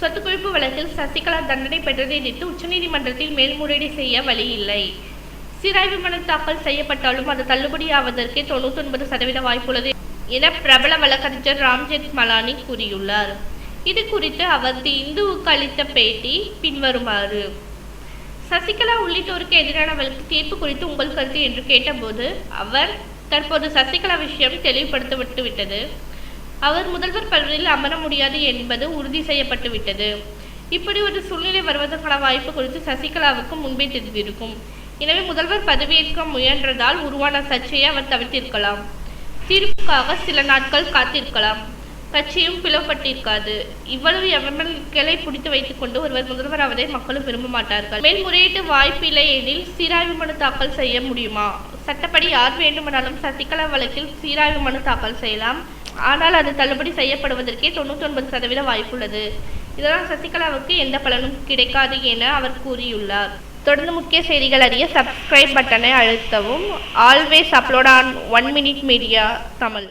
சொத்து குவிப்பு வழக்கில் சசிகலா தண்டனை பெற்றதை எதிர்த்து உச்சநீதிமன்றத்தில் மேல்முறையீடு செய்ய வழி இல்லை சீராய்வு மனு தாக்கல் செய்யப்பட்டாலும் அது தள்ளுபடியாவதற்கே தொண்ணூத்தி ஒன்பது சதவீத வாய்ப்புள்ளது என பிரபல வழக்கறிஞர் ராம்ஜெத் மலானி கூறியுள்ளார். இது குறித்து அவர் தி இந்துவுக்கு அளித்த பேட்டி பின்வருமாறு. சசிகலா உள்ளிட்டோருக்கு எதிரான வழக்கு தீர்ப்பு குறித்து உங்கள் கருத்து என்று கேட்டபோது அவர் தற்போது சசிகலா விஷயம் தெளிவுபடுத்தப்பட்டு விட்டது. அவர் முதல்வர் பதவியில் அமர முடியாது என்பது உறுதி செய்யப்பட்டு விட்டது இப்படி ஒரு சூழ்நிலை வருவதற்கான வாய்ப்பு குறித்து சசிகலாவுக்கு முன்பே தெரிந்திருக்கும். எனவே முதல்வர் பதவியேற்க முயன்றதால் உருவான சர்ச்சையை அவர் தவிர்த்திருக்கலாம். தீர்ப்புக்காக சில நாட்கள் காத்திருக்கலாம். கட்சியும் பிளவுபட்டிருக்காது. இவ்வளவு எம்எல்ஏக்களை பிடித்து வைத்துக் கொண்டு ஒருவர் முதல்வர் அவரை மக்களும் விரும்ப மாட்டார்கள். மேல்முறையீட்டு வாய்ப்பில்லை எனில் சீராய்வு மனு தாக்கல் செய்ய முடியுமா? சட்டப்படி யார் வேண்டுமானாலும் சசிகலா வழக்கில் சீராய்வு மனு தாக்கல் செய்யலாம். ஆனால் அது தள்ளுபடி செய்யப்படுவதற்கே தொண்ணூத்தொன்பது சதவீத வாய்ப்புள்ளது. இதனால் சசிகலாவுக்கு எந்த பலனும் கிடைக்காது என அவர் கூறியுள்ளார். தொடர்ந்து முக்கிய செய்திகள் அறிய சப்ஸ்கிரைப் பட்டனை அழுத்தவும். Always upload on one minute media Tamil.